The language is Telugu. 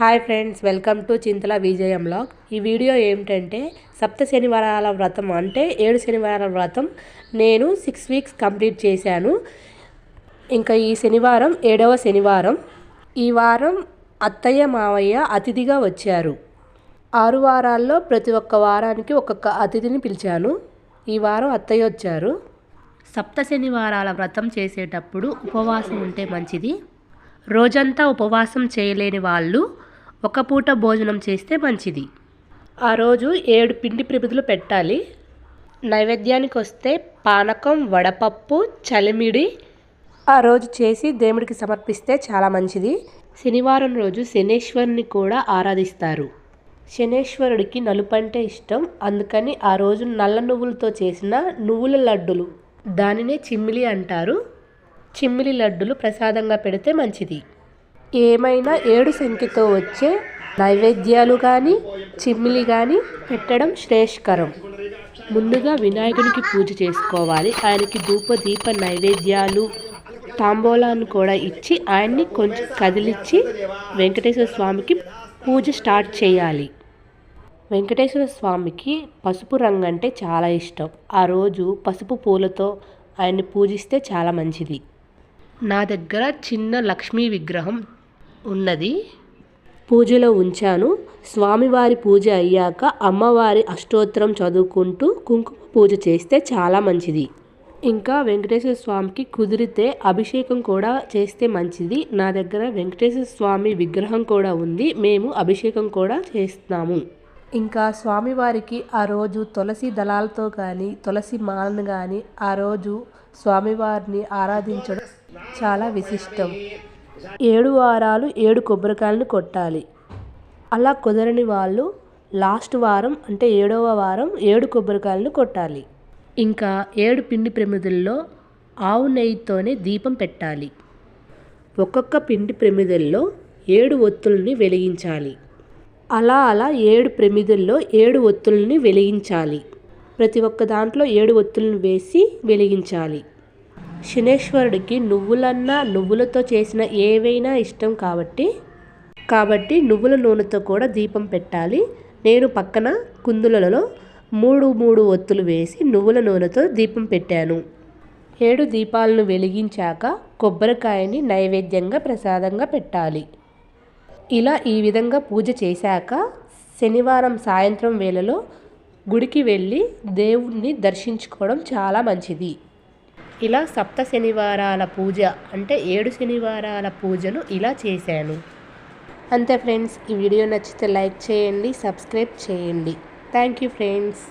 Hi friends welcome to Chintala Vijayam blog. ఈ వీడియో ఏమిటంటే సప్త శనివారాల వ్రతం అంటే ఏడు శనివారాల వ్రతం నేను సిక్స్ వీక్స్ కంప్లీట్ చేశాను. ఇంకా ఈ శనివారం ఏడవ శనివారం. ఈ వారం అత్తయ్య మావయ్య అతిథిగా వచ్చారు. ఆరు వారాల్లో ప్రతి ఒక్క వారానికి ఒక్కొక్క అతిథిని పిలిచాను. ఈ వారం అత్తయ్య వచ్చారు. సప్త శనివారాల వ్రతం చేసేటప్పుడు ఉపవాసం ఉంటే మంచిది. రోజంతా ఉపవాసం చేయలేని వాళ్ళు ఒక పూట భోజనం చేస్తే మంచిది. ఆ రోజు ఏడు పిండి ప్రమిదలు పెట్టాలి. నైవేద్యానికి వస్తే పానకం వడపప్పు చలిమిడి. ఆ రోజు చేసి దేవుడికి సమర్పిస్తే చాలా మంచిది. శనివారం రోజు శనేశ్వరుని కూడా ఆరాధిస్తారు. శనేశ్వరుడికి నలుపు అంటే ఇష్టం. అందుకని ఆ రోజు నల్ల నువ్వులతో చేసిన నువ్వుల లడ్డులు. దానినే చిమ్మిలి అంటారు. చిమ్మిలి లడ్డులు ప్రసాదంగా పెడితే మంచిది. ఏమైనా ఏడు సంఖ్యతో వచ్చే నైవేద్యాలు కానీ చిమ్మిలి కానీ పెట్టడం శ్రేష్కరం ముందుగా వినాయకునికి పూజ చేసుకోవాలి. ఆయనకి ధూప దీప నైవేద్యాలు తాంబూలాన్ని కూడా ఇచ్చి ఆయన్ని కొంచెం కదిలిచ్చి వెంకటేశ్వర స్వామికి పూజ స్టార్ట్ చేయాలి. వెంకటేశ్వర స్వామికి పసుపు రంగు అంటే చాలా ఇష్టం. ఆ రోజు పసుపు పూలతో ఆయన్ని పూజిస్తే చాలా మంచిది. నా దగ్గర చిన్న లక్ష్మీ విగ్రహం ఉన్నది. పూజలో ఉంచాను. స్వామివారి పూజ అయ్యాక అమ్మవారి అష్టోత్తరం చదువుకుంటూ కుంకుమ పూజ చేస్తే చాలా మంచిది. ఇంకా వెంకటేశ్వర స్వామికి కుదిరితే అభిషేకం కూడా చేస్తే మంచిది. నా దగ్గర వెంకటేశ్వర స్వామి విగ్రహం కూడా ఉంది. మేము అభిషేకం కూడా చేస్తున్నాము. ఇంకా స్వామివారికి ఆ రోజు తులసి దళాలతో కానీ తులసి మాలను కానీ ఆ రోజు స్వామివారిని ఆరాధించడం చాలా విశిష్టం. ఏడు వారాలు ఏడు కొబ్బరికాయలను కొట్టాలి. అలా కుదరని వాళ్ళు లాస్ట్ వారం అంటే ఏడవ వారం ఏడు కొబ్బరికాయలను కొట్టాలి. ఇంకా ఏడు పిండి ప్రమిదల్లో ఆవు నెయ్యితోనే దీపం పెట్టాలి. ఒక్కొక్క పిండి ప్రమిదల్లో ఏడు ఒత్తుల్ని వెలిగించాలి. అలా అలా ఏడు ప్రమిదల్లో ఏడు ఒత్తుల్ని వెలిగించాలి. ప్రతి ఒక్క దాంట్లో ఏడు ఒత్తులను వేసి వెలిగించాలి. శనేశ్వరుడికి నువ్వులన్నా నువ్వులతో చేసిన ఏవైనా ఇష్టం కాబట్టి కాబట్టి నువ్వుల నూనెతో కూడా దీపం పెట్టాలి. నేను పక్కన కుందులలో మూడు మూడు ఒత్తులు వేసి నువ్వుల నూనెతో దీపం పెట్టాను. ఏడు దీపాలను వెలిగించాక కొబ్బరికాయని నైవేద్యంగా ప్రసాదంగా పెట్టాలి. ఇలా ఈ విధంగా పూజ చేశాక శనివారం సాయంత్రం వేళలో గుడికి వెళ్ళి దేవుణ్ణి దర్శించుకోవడం చాలా మంచిది. ఇలా సప్త శనివారాల పూజ అంటే ఏడు శనివారాల పూజను ఇలా చేశాను. అంతే ఫ్రెండ్స్ ఈ వీడియో నచ్చితే లైక్ చేయండి సబ్స్క్రైబ్ చేయండి. Thank you friends.